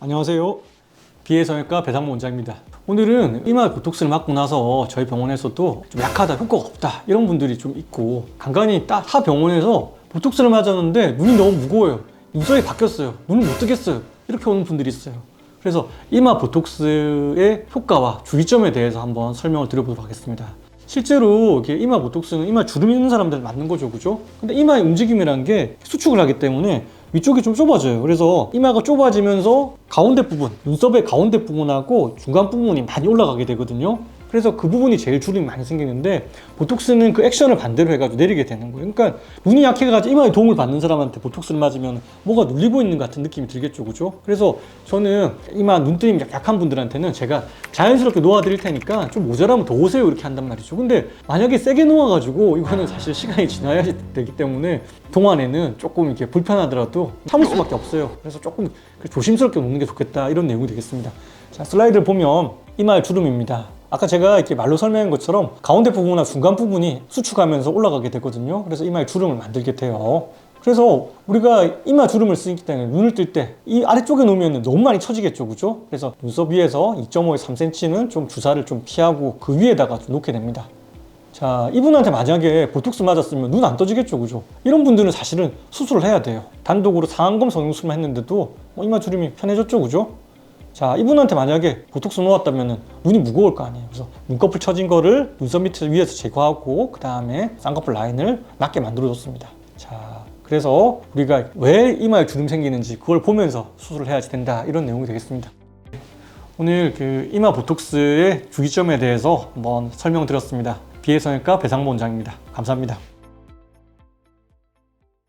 안녕하세요. 비해성형과 배상모 원장입니다. 오늘은 이마 보톡스를 맞고 나서 저희 병원에서도 좀 약하다, 효과가 없다 이런 분들이 좀 있고 간간히 딱타 병원에서 보톡스를 맞았는데 눈이 너무 무거워요. 눈썹이 바뀌었어요. 눈을 못 뜨겠어요. 이렇게 오는 분들이 있어요. 그래서 이마 보톡스의 효과와 주의점에 대해서 한번 설명을 드려보도록 하겠습니다. 실제로 이마 보톡스는 이마 주름이 있는 사람들 맞는 거죠, 그죠? 근데 이마의 움직임이라는 게 수축을 하기 때문에 위쪽이 좀 좁아져요. 그래서 이마가 좁아지면서 가운데 부분, 눈썹의 가운데 부분하고 중간 부분이 많이 올라가게 되거든요. 그래서 그 부분이 제일 주름이 많이 생기는데 보톡스는 그 액션을 반대로 해가지고 내리게 되는 거예요. 그러니까 눈이 약해가지고 이마에 도움을 받는 사람한테 보톡스를 맞으면 뭐가 눌리고 있는 것 같은 느낌이 들겠죠, 그죠? 그래서 저는 이마 눈뜨림이 약한 분들한테는 제가 자연스럽게 놓아드릴 테니까 좀 모자라면 더 오세요 이렇게 한단 말이죠. 근데 만약에 세게 놓아가지고 이거는 사실 시간이 지나야 되기 때문에 동안에는 조금 이렇게 불편하더라도 참을 수밖에 없어요. 그래서 조금 조심스럽게 놓는 게 좋겠다 이런 내용이 되겠습니다. 자 슬라이드를 보면 이마의 주름입니다. 아까 제가 이렇게 말로 설명한 것처럼 가운데 부분이나 중간 부분이 수축하면서 올라가게 되거든요. 그래서 이마에 주름을 만들게 돼요. 그래서 우리가 이마 주름을 쓰기 때문에 눈을 뜰 때 이 아래쪽에 놓으면 너무 많이 처지겠죠, 그죠? 그래서 눈썹 위에서 2.5에서 3cm는 좀 주사를 좀 피하고 그 위에다가 좀 놓게 됩니다. 자, 이분한테 만약에 보톡스 맞았으면 눈 안 떠지겠죠, 그죠? 이런 분들은 사실은 수술을 해야 돼요. 단독으로 상안검 성형수술만 했는데도 뭐 이마 주름이 편해졌죠, 그죠? 자, 이분한테 만약에 보톡스 놓았다면 눈이 무거울 거 아니에요. 그래서 눈꺼풀 처진 거를 눈썹 밑에 위에서 제거하고 그 다음에 쌍꺼풀 라인을 낮게 만들어 줬습니다. 자, 그래서 우리가 왜 이마에 주름 생기는지 그걸 보면서 수술을 해야지 된다 이런 내용이 되겠습니다. 오늘 그 이마 보톡스의 주기점에 대해서 한번 설명드렸습니다. 비해성형과 배상모 원장입니다. 감사합니다.